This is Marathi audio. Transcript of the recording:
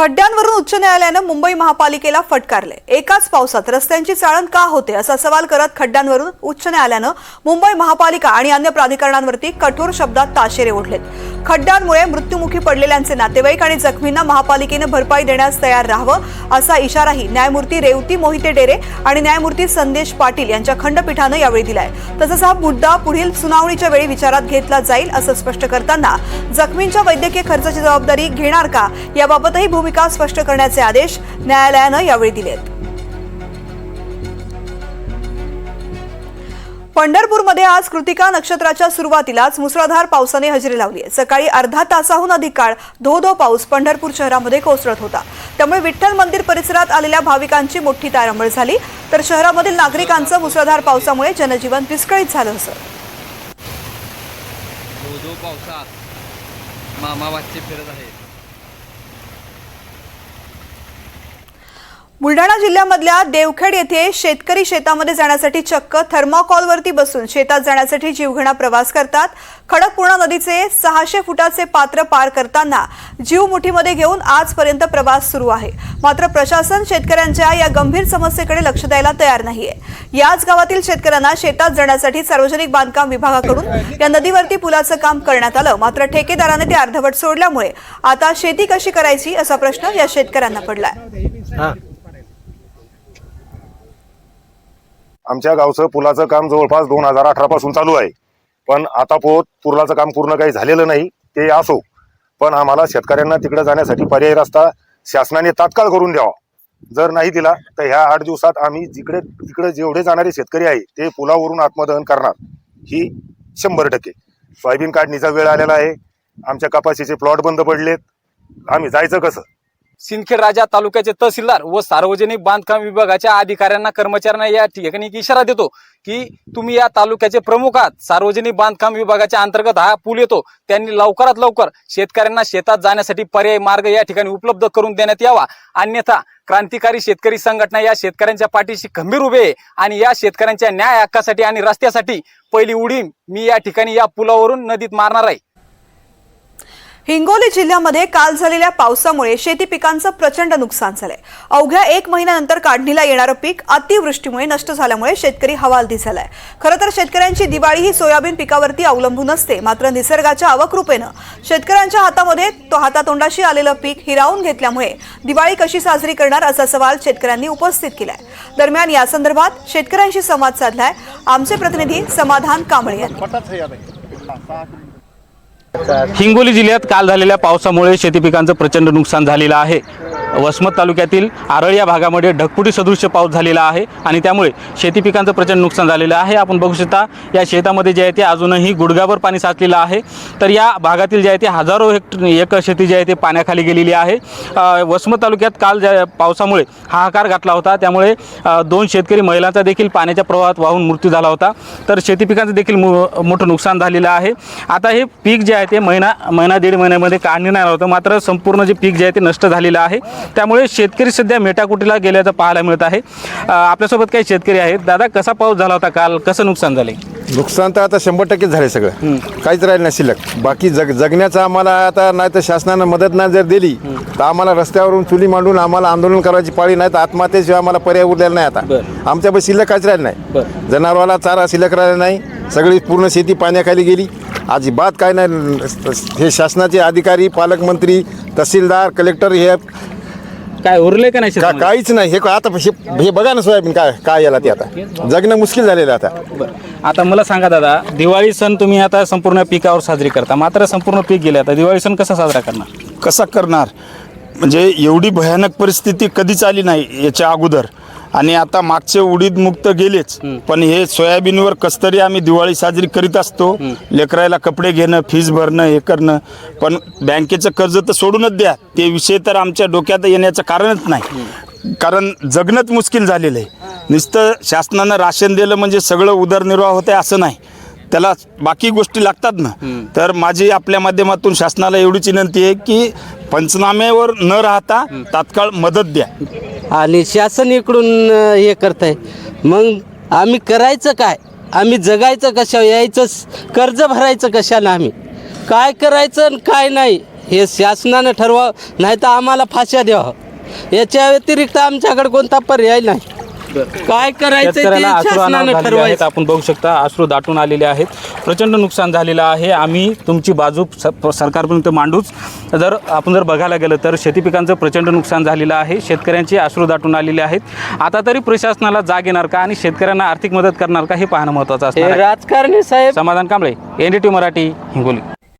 खड्ड्यांवरून उच्च न्यायालयानं मुंबई महापालिकेला फटकारले. एकाच पावसात रस्त्यांची चाळण का होते असा सवाल करत खड्ड्यांवरून उच्च न्यायालयानं मुंबई महापालिका आणि अन्य प्राधिकरणांवरती कठोर शब्दात ताशेरे ओढलेत. खड्ड्यांमुळे मृत्युमुखी पडलेल्यांचे नातेवाईक आणि जखमींना महापालिकेनं भरपाई देण्यास तयार राहावं असा इशाराही न्यायमूर्ती रेवती मोहिते डेरे आणि न्यायमूर्ती संदेश पाटील यांच्या खंडपीठानं यावेळी दिलाय. तसंच हा मुद्दा पुढील सुनावणीच्या वेळी विचारात घेतला जाईल असं स्पष्ट करताना जखमींच्या वैद्यकीय खर्चाची जबाबदारी घेणार का याबाबतही भूमिका स्पष्ट करण्याचे आदेश न्यायालयानं यावेळी दिलेत. पंढरपूरमध्ये आज कृतिका नक्षत्राच्या सुरुवातीलाच मुसळधार पावसाने हजेरी लावली आहे. सकाळी अर्धा तासाहून अधिक काळ धो धो पाऊस पंढरपूर शहरामध्ये कोसळत होता. त्यामुळे विठ्ठल मंदिर परिसरात आलेल्या भाविकांची मोठी तारांबळ झाली. तर शहरामधील नागरिकांचं मुसळधार पावसामुळे जनजीवन विस्कळीत झालं असं. पावसात मामा फिरत आहेत. बुलढाणा जिल्ह्यामधल्या देवखेड येथे शेतकरी शेतामध्ये जाण्यासाठी चक्क थर्माकॉलवरती बसून शेतात जाण्यासाठी जीवघेणा प्रवास करतात. खडकपूर्णा नदीचे सहाशे फुटाचे पात्र पार करताना जीव मुठीमध्ये घेऊन आजपर्यंत प्रवास सुरू आहे. मात्र प्रशासन शेतकऱ्यांच्या या गंभीर समस्येकडे लक्ष द्यायला तयार नाहीये. याच गावातील शेतकऱ्यांना शेतात जाण्यासाठी सार्वजनिक बांधकाम विभागाकडून या नदीवरती पुलाचं काम करण्यात आलं. मात्र ठेकेदाराने ते अर्धवट सोडल्यामुळे आता शेती कशी करायची असा प्रश्न या शेतकऱ्यांना पडलाय. आमच्या गावचं पुलाचं काम जवळपास दोन हजार अठरा पासून चालू आहे. पण आता पोत पुलाचं काम पूर्ण काही झालेलं नाही ते असो. पण आम्हाला शेतकऱ्यांना तिकडे जाण्यासाठी पर्यायी रस्ता शासनाने तात्काळ करून द्यावा. जर नाही दिला तर ह्या आठ दिवसात आम्ही जिकडे तिकडे जेवढे जाणारे शेतकरी आहे ते पुलावरून आत्मदहन करणार. ही शंभर टक्के. सोयाबीन काढणीचा वेळ आलेला आहे. आमच्या कपाशीचे प्लॉट बंद पडलेत. आम्ही जायचं कसं? सिंदखेड राजा तालुक्याचे तहसीलदार व सार्वजनिक बांधकाम विभागाच्या अधिकाऱ्यांना कर्मचाऱ्यांना या ठिकाणी इशारा देतो की तुम्ही या तालुक्याचे प्रमुख आहात. सार्वजनिक बांधकाम विभागाच्या अंतर्गत हा पूल येतो. त्यांनी लवकरात लवकर शेतकऱ्यांना शेतात जाण्यासाठी पर्यायी मार्ग या ठिकाणी उपलब्ध करून देण्यात यावा. अन्यथा क्रांतिकारी शेतकरी संघटना या शेतकऱ्यांच्या पाठीशी खंबीर उभे आहे आणि या शेतकऱ्यांच्या न्याय हक्कासाठी आणि रस्त्यासाठी पहिली उडी मी या ठिकाणी या पुलावरून नदीत मारणार आहे. हिंगोली जिल्ह्यामध्ये काल झालेल्या पावसामुळे शेती पिकांचं प्रचंड नुकसान झालंय. अवघ्या एक महिन्यानंतर काढणीला येणारं पीक अतिवृष्टीमुळे नष्ट झाल्यामुळे शेतकरी हवालदी झालाय. खरं तर शेतकऱ्यांची दिवाळी ही सोयाबीन पिकावरती अवलंबून असते. मात्र निसर्गाच्या अवकृपेनं शेतकऱ्यांच्या हातामध्ये तो हातातोंडाशी आलेलं पीक हिरावून घेतल्यामुळे दिवाळी कशी साजरी करणार असा सवाल शेतकऱ्यांनी उपस्थित केलाय. दरम्यान या संदर्भात शेतकऱ्यांशी संवाद साधलाय. आमचे प्रतिनिधी समाधान कांबळे यांनी. हिंगोली जिल्ह्यात काल झालेल्या पावसामुळे शेती पिकांचं प्रचंड नुकसान झालेलं आहे. वसमत तालुक्यातील आरळ या भागामध्ये ढगपुटी सदृश्य पाऊस झालेला आहे आणि त्यामुळे शेती पिकांचं प्रचंड नुकसान झालेलं आहे. आपण बघू शकता या शेतामध्ये जे आहे ते अजूनही गुडघाभर पाणी साचलेलं आहे. तर या भागातील जे आहे ते हजारो हेक्टर एकर शेती जी आहे ते पाण्याखाली गेलेली आहे. वसमत तालुक्यात काल ज्या पावसामुळे हाहाकार घातला होता. त्यामुळे दोन शेतकरी महिलांचा देखील पाण्याच्या प्रवाहात वाहून मृत्यू झाला होता. तर शेती पिकांचं देखील मो मोठं नुकसान झालेलं आहे. आता हे पीक जे आहे ते महिना महिना दीड महिन्यामध्ये काढणी नाही होतं. मात्र संपूर्ण जे पीक जे आहे ते नष्ट झालेलं आहे. त्यामुळे शेतकरी सध्या मेटाकुटीला गेल्याचं पाहायला मिळत आहे. आपल्यासोबत काही शेतकरी आहेत. दादा कसा पाऊस झाला होता काल? कसं नुकसान झाले नुकसान तर आता शंभर टक्केच झाले सगळं. काहीच राहिलं नाही शिल्लक. बाकी जग जगण्याचं आम्हाला आता नाही तर शासनानं मदत नाही जर दिली तर आम्हाला रस्त्यावरून चुली मांडून आम्हाला आंदोलन करायची पाळी नाही तर आत्महत्येशिवाय आम्हाला पर्याय उरलेला नाही आता. आमच्या शिल्लक काहीच राहिलं नाही. जनावराला चारा शिल्लक राहिला नाही. सगळी पूर्ण शेती पाण्याखाली गेली. अजिबात काय नाही. हे शासनाचे अधिकारी पालकमंत्री तहसीलदार कलेक्टर हे काय उरले का नाही का शेतामध्ये? काहीच नाही. हे आता हे हे बघा ना सोयाबीन काय काय याला ते आता. जगणं मुश्किल झालेलं आहे आता. बरं. आता मला सांगा दादा दिवाळी सण तुम्ही आता संपूर्ण पिकावर साजरी करता. मात्र संपूर्ण पीक गेले आता. दिवाळी सण कसा साजरा करणार? कसा करणार? म्हणजे एवढी भयानक परिस्थिती कधीच आली नाही याच्या अगोदर. आणि आता मागचे उडीद मुक्त गेलेच. पण हे सोयाबीनवर कसतरी आम्ही दिवाळी साजरी करीत असतो. लेकरायला कपडे घेणं फीस भरणं हे करणं. पण बँकेचं कर्ज तर सोडूनच द्या. ते विषय तर आमच्या डोक्यात येण्याचं कारणच नाही. कारण जगणंच मुश्किल झालेलं आहे. नुसतं शासनानं राशन दिलं म्हणजे सगळं उदरनिर्वाह होते असं नाही. त्याला बाकी गोष्टी लागतात ना. तर माझी आपल्या माध्यमातून शासनाला एवढीच विनंती आहे की पंचनाम्यावर न राहता तात्काळ मदत द्या. आणि शासन इकडून अ, हे करत आहे मग आम्ही करायचं काय? आम्ही जगायचं कशा यायचं स- कर्ज भरायचं कशाला आम्ही? काय करायचं आणि काय नाही? हे शासनानं ठरवावं नाही तर आम्हाला फाश्या द्यावं. याच्या व्यतिरिक्त आमच्याकडे कोणता पर्याय नाही. काय करायचं ते शेतकऱ्यांना अश्रू अनावर शासनानं झालेले आहेत ठरवायचं. आपण बघू शकता अश्रू दाटून आलेले आहेत. प्रचंड नुकसान झालेलं आहे. आम्ही तुमची बाजू स- सरकारपर्यंत मांडूच. जर आपण जर बघायला गेलं तर शेती पिकांचं प्रचंड नुकसान झालेलं आहे. शेतकऱ्यांची अश्रू दाटून आलेले आहेत. आता तरी प्रशासनाला जाग येणार का आणि शेतकऱ्यांना आर्थिक मदत करणार का हे पाहणं महत्त्वाचं असणार हे आहे. राजकारणी साहेब समाधान कांबळे एनडीटी मराठी हिंगोली.